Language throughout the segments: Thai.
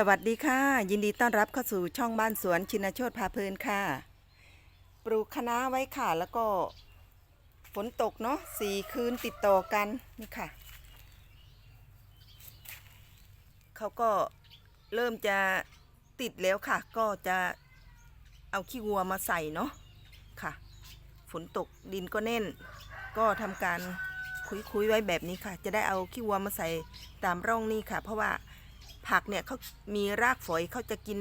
สวัสดีค่ะ ยินดีต้อนรับเข้าสู่ช่องบ้านสวนชินโชตพาเพลินค่ะ ปลูกคะน้าไว้ค่ะ แล้วก็ฝนตกเนาะสี่คืนติดต่อกันนี่ค่ะ เขาก็เริ่มจะติดแล้วค่ะ ก็จะเอาขี้วัวมาใส่เนาะค่ะ ฝนตกดินก็แน่น ก็ทำการคุยๆไว้แบบนี้ค่ะ จะได้เอาขี้วัวมาใส่ตามร่องนี่ค่ะ เพราะว่า ผักเนี่ยเขามีรากฝอยเขาจะกิน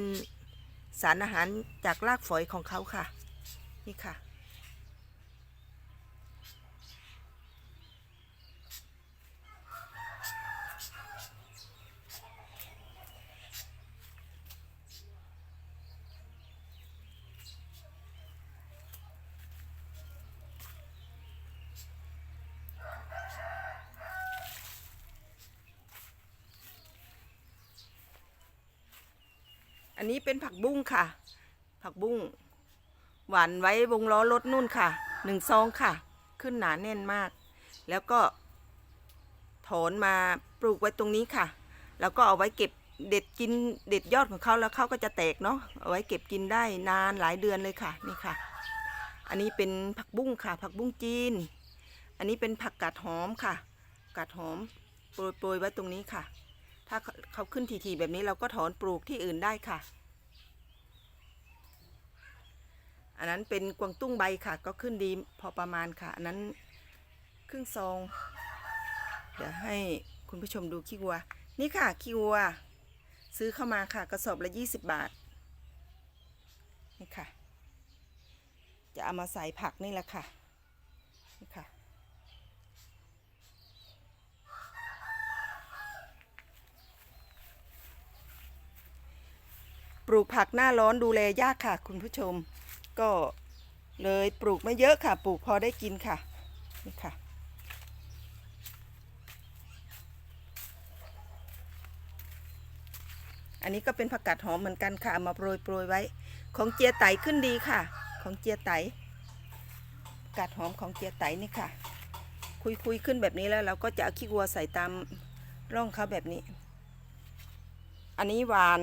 สารอาหารจากรากฝอยของเขาค่ะ นี่ค่ะ อันนี้เป็นผักบุ้งค่ะ ผักบุ้งหวานไว้วงล้อรถนุ่นค่ะหนึ่งซองค่ะ ขึ้นหนาแน่นมาก แล้วก็ถอนมาปลูกไว้ตรงนี้ค่ะ แล้วก็เอาไว้เก็บเด็ดกินเด็ดยอดของเขาแล้วเขาก็จะแตกเนาะเอาไว้เก็บกินได้นานหลายเดือนเลยค่ะนี่ค่ะ อันนี้เป็นผักบุ้งค่ะ ผักบุ้งจีน อันนี้เป็นผักกาดหอมค่ะ กาดหอมโปรยโปรยไว้ตรงนี้ค่ะ ถ้าเขาขึ้นทีๆแบบนี้เราก็ถอนปลูกที่อื่นได้ค่ะ อันนั้นเป็นกวางตุ้งใบค่ะ ก็ขึ้นดีพอประมาณค่ะ อันนั้นครึ่งซอง เดี๋ยวให้คุณผู้ชมดูขี้วัว นี่ค่ะขี้วัว ซื้อเข้ามาค่ะ กระสอบละ 20 บาท นี่ค่ะ จะเอามาใส่ผักนี่แหละค่ะ นี่ค่ะ ปลูกผักหน้าร้อนดูแลยากค่ะ คุณผู้ชม ก็เลยปลูกไม่เยอะค่ะ ปลูกพอได้กินค่ะนี่ค่ะ อันนี้ก็เป็นผักกาดหอมเหมือนกันค่ะมาโปรยโปรยไว้ ของเจียไตขึ้นดีค่ะ ของเจียไตผักกาดหอมของเจียไตนี่ค่ะ คุยคุยขึ้นแบบนี้แล้วเราก็จะเอาขี้วัวใส่ตามร่องเขาแบบนี้ อันนี้หวาน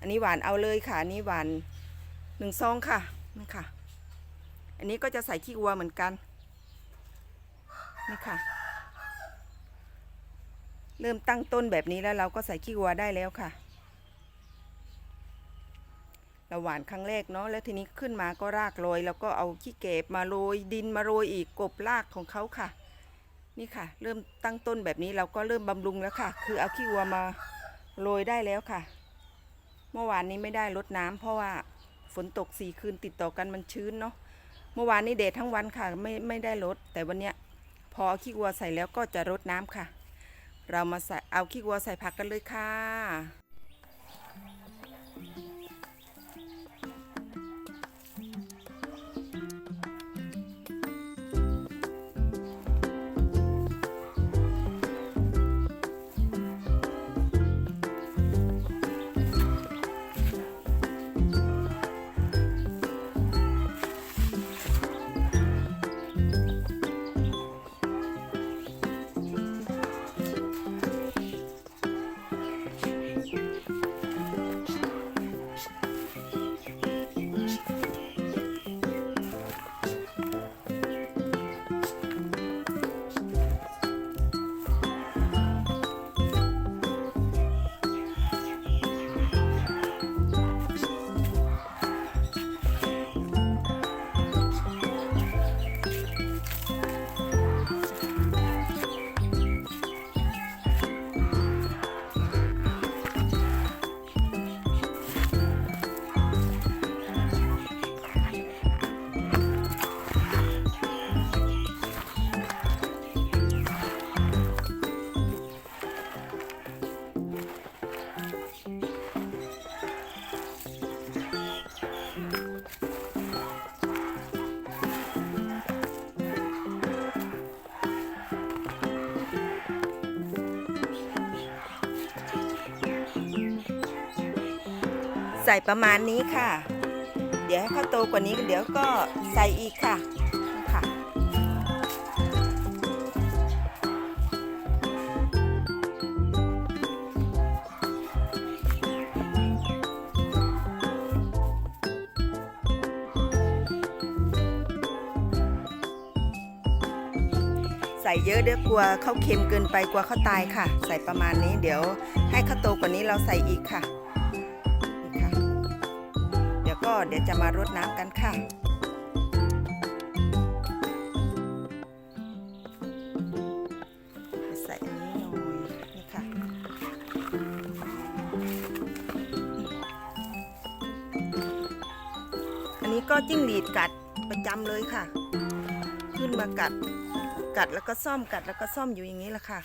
อันนี้หวานเอาเลยค่ะ อันนี้หวานหนึ่งซองค่ะนี่ค่ะ อันนี้ก็จะใส่ขี้วัวเหมือนกันนี่ค่ะ เริ่มตั้งต้นแบบนี้แล้วเราก็ใส่ขี้วัวได้แล้วค่ะ เราหวานครั้งแรกเนาะแล้วทีนี้ขึ้นมาก็รากโรย แล้วก็เอาขี้เก็บมาโรยดินมาโรยอีกกบรากของเขาค่ะ นี่ค่ะ เริ่มตั้งต้นแบบนี้เราก็เริ่มบำรุงแล้วค่ะ คือเอาขี้วัวมาโรยได้แล้วค่ะ เมื่อวานนี้ไม่ได้ลดน้ำเพราะว่าฝนตกสี่คืนติดต่อกันมันชื้นเนาะเมื่อวานนี้เดดทั้งวันค่ะไม่ไม่ได้ลด แต่วันเนี้ยพอขี้วัวใส่แล้วก็จะรดน้ำค่ะ เรามาใส่เอาขี้วัวใส่ผักกันเลยค่ะ ใส่ประมาณนี้ค่ะ เดี๋ยวให้เขาโตกว่านี้เดี๋ยวก็ใส่อีกค่ะ ใส่เยอะเดี๋ยวกลัวเขาเค็มเกินไปกลัวเขาตายค่ะ ใส่ประมาณนี้เดี๋ยวให้เขาโตกว่านี้เราใส่อีกค่ะ ก็เดี๋ยวจะมารดน้ำกันค่ะใส่อันนี้หน่อยนี่ค่ะ อันนี้ก็จิ้งหรีดกัดประจำเลยค่ะ ขึ้นมากัดกัดแล้วก็ซ่อมกัดแล้วก็ซ่อมอยู่อย่างนี้แหละค่ะ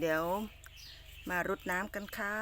เดี๋ยวมารดน้ำกันค่ะ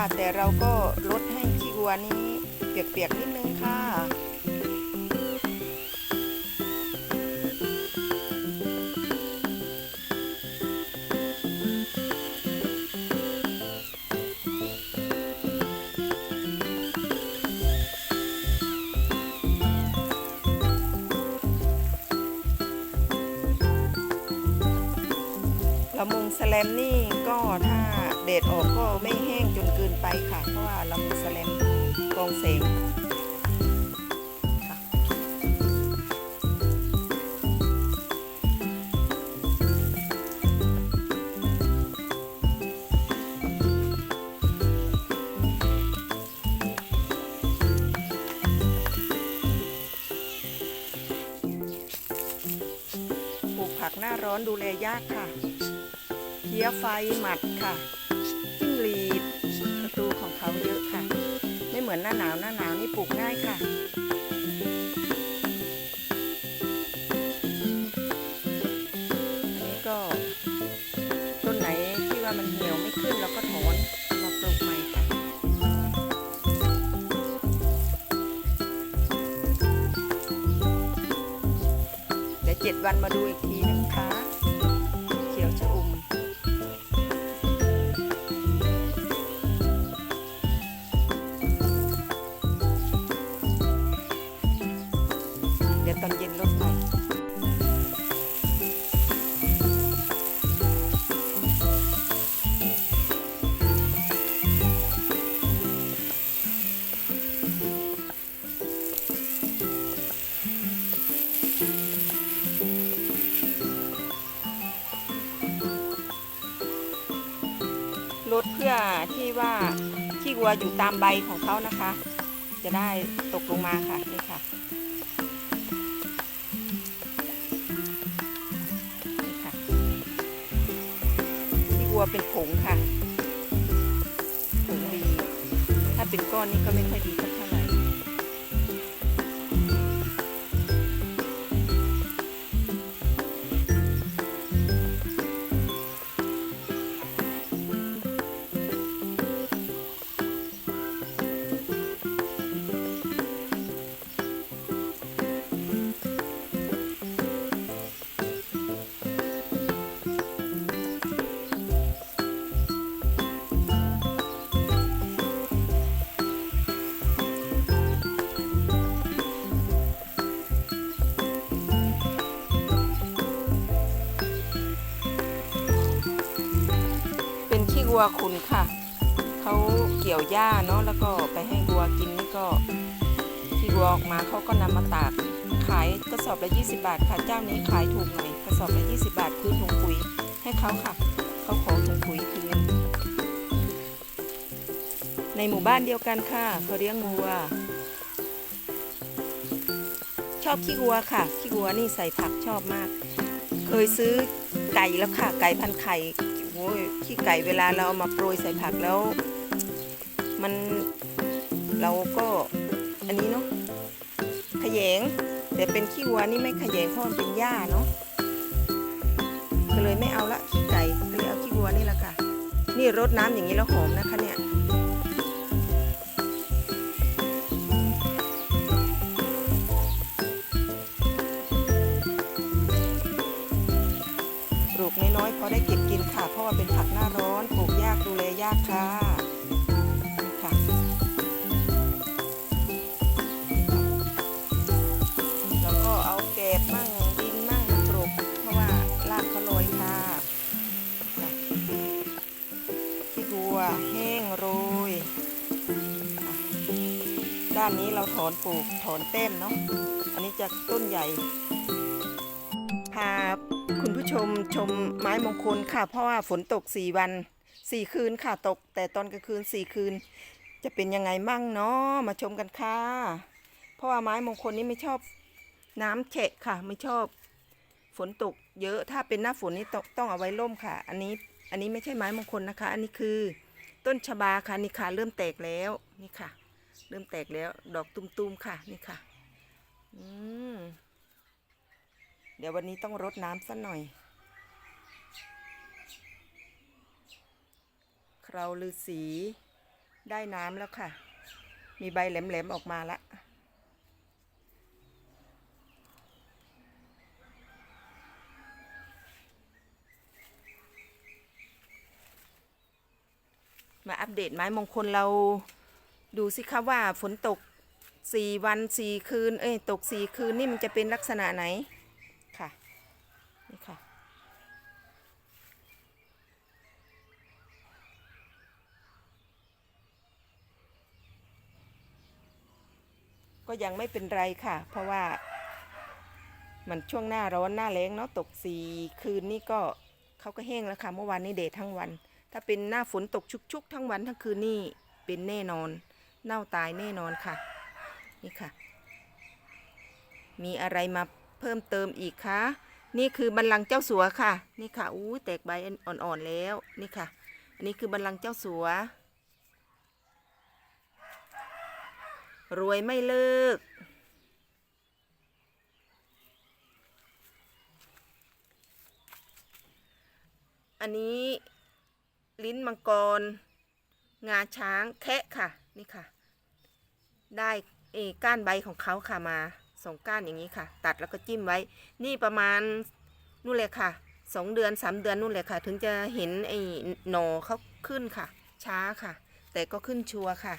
ค่ะ แต่เราก็ลดให้ขี้วัวนี้เปียกๆนิดนึงค่ะละมุงแสแลมนี่ก็ถ้า เดดออกก็ไม่แห้งจนเกินไปค่ะ เพราะว่าละมุงแสแลมกองแสงปลูกผักหน้าร้อนดูแลยากค่ะเพี้ยไฟหมัดค่ะ เหมือนหน้าหนาวหน้าหนาวนี่ปลูกง่ายค่ะอันนี้ก็ต้นไหนที่ว่ามันเหี่ยวไม่ขึ้นเราก็ถอนมาปลูกใหม่ค่ะเดี๋ยวเจ็ดวันมาดูอีกทีนะคะ ว่าขี้วัวอยู่ตามใบของเขานะคะ จะได้ตกลงมาค่ะนี่ค่ะนี่ค่ะขี้วัวเป็นผงค่ะผงดี ถ้าเป็นก้อนนี่ก็ไม่ค่อยดีเท่า วัวขุนค่ะ เขาเกี่ยวหญ้าเนาะแล้วก็ไปให้วัวกินนี่ก็ขี้วัวออกมาเขาก็นำมาตาก ขายกระสอบละ 20 บาทค่ะ เจ้านี้ขายถูกหน่อยกระสอบละ 20 บาทคือถุงปุ๋ยให้เขาค่ะ เขาขอถุงปุ๋ยคืนในหมู่บ้านเดียวกันค่ะเขาเลี้ยงวัว ชอบขี้วัวค่ะ ขี้วัวนี่ใส่ผักชอบมาก เคยซื้อไก่แล้วค่ะ ไก่พันไข่ โอ้ยขี้ไก่เวลาเราเอามาโปรยใส่ผักแล้ว มันเราก็อันนี้เนาะขยง แต่เป็นขี้วัวนี่ไม่ขยงเพราะมันเป็นหญ้าเนาะก็เลยไม่เอาละขี้ไก่ก็เลยเอาขี้วัวนี่แหละค่ะ นี่รดน้ำอย่างนี้แล้วหอมนะคะเนี่ยปลูกน้อยๆพอได้เก็บกินค่ะ ว่าเป็นผักหน้าร้อนปลูกยากดูแลยากค่ะนี่ค่ะแล้วก็เอาแกบมั่งดินมั่งมากรบเพราะว่ารากเขาโรยค่ะค่ะขี้บัวแห้งโรยด้านนี้เราถอนปลูกถอนเต้มเนาะอันนี้จะต้นใหญ่พาคุณผู้ ชมชมไม้มงคลค่ะ เพราะว่าฝนตกสี่วันสี่คืนค่ะตก แต่ตอนกลางคืนสี่คืน จะเป็นยังไงมั่งเนาะมาชมกันค่ะ เพราะว่าไม้มงคลนี้ไม่ชอบน้ำเฉะค่ะ ไม่ชอบ ฝนตก เยอะถ้าเป็นหน้าฝนนี่ต้องต้องเอาไว้ร่มค่ะ อันนี้อันนี้ไม่ใช่ไม้มงคลนะคะ อันนี้คือต้นชบาค่ะนี่ค่ะ เริ่มแตกแล้วนี่ค่ะ เริ่มแตกแล้ว ดอกตุ้มๆค่ะ นี่ค่ะ อืม เดี๋ยววันนี้ต้องรดน้ำสักหน่อย คราวลือสีได้น้ำแล้วค่ะ มีใบแหลมๆออกมาละมาอัปเดตไม้มงคลเราดูสิคะว่าฝนตกสี่วันสี่คืน เอ้ย ตกสี่คืนนี่มันจะเป็นลักษณะไหน นี่ค่ะ ก็ยังไม่เป็นไรค่ะ เพราะว่า มันช่วงหน้าร้อนหน้าแล้งเนาะตกสีคืนนี่ก็เขาก็แห้งแล้วค่ะ เมื่อวานนี้เดททั้งวัน ถ้าเป็นหน้าฝนตกชุกๆ ทั้งวันทั้งคืนนี่เป็นแน่นอน เน่าตายแน่นอนค่ะ นี่ค่ะ มีอะไรมาเพิ่มเติมอีกคะ นี่คือบัลลังก์เจ้าสัวค่ะ นี่ค่ะอู้แตกใบอ่อนๆแล้วนี่ค่ะ อันนี้คือบัลลังก์เจ้าสัว รวยไม่เลิก อันนี้ลิ้นมังกร งาช้างแคะค่ะ นี่ค่ะ ได้เออก้านใบของเขาค่ะมา สองก้านอย่างนี้ค่ะ ตัดแล้วก็จิ้มไว้ นี่ประมาณนู่นเลยค่ะสองเดือนสามเดือนนู่นเลยค่ะ ถึงจะเห็นไอ้หนอเขาขึ้นค่ะ ช้าค่ะ แต่ก็ขึ้นชัวร์ค่ะ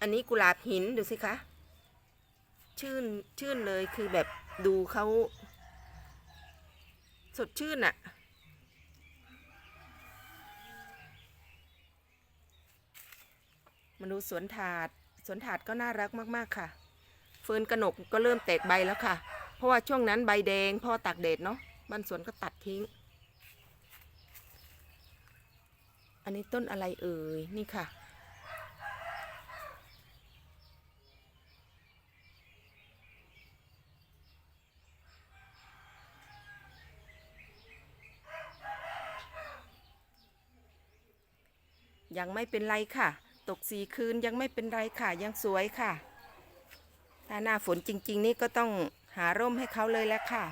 อันนี้กุหลาบหินดูสิคะชื่นชื่นเลยคือแบบดูเขาสดชื่นอะ มาดูสวนถาด สวนถาดก็น่ารักมากๆค่ะ เฟิร์นกระหนกก็เริ่มแตกใบแล้วค่ะ เพราะว่าช่วงนั้นใบแดงพ่อตากแดดเนาะบ้านสวนก็ตัดทิ้ง อันนี้ต้นอะไรเอ่ย นี่ค่ะ ยังไม่เป็นไรค่ะ ตกสี่คืนยังไม่เป็นไรค่ะยังสวยค่ะ ถ้าหน้าฝนจริง ๆ นี่ก็ต้องหาร่มให้เขาเลยแหล้วค่ะ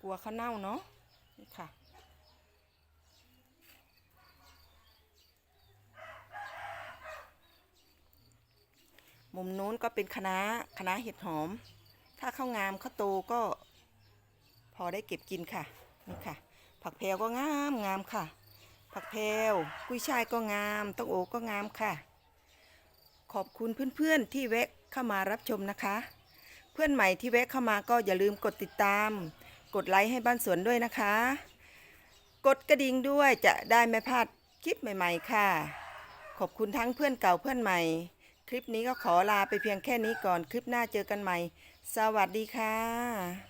กลัวเขาเน่าเนาะนี่ค่ะมุมนู้นก็เป็นคณะคณะเห็ดหอม ถ้าเข้างามเขาโตก็ พอได้เก็บกินค่ะ นี่ค่ะ ผักแพรวก็งามงามค่ะ ผักแพวกุ้ยช่ายก็งามต้งโอก็งามค่ะ ขอบคุณเพื่อนๆที่แวะเข้ามารับชมนะคะ เพื่อนใหม่ที่แวะเข้ามาก็อย่าลืมกดติดตาม กดไลค์ให้บ้านสวนด้วยนะคะ กดกระดิ่งด้วยจะได้ไม่พลาดคลิปใหม่ๆ ค่ะ ขอบคุณทั้งเพื่อนเก่าเพื่อนใหม่ คลิปนี้ก็ขอลาไปเพียงแค่นี้ก่อนคลิปหน้าเจอกันใหม่ สวัสดีค่ะ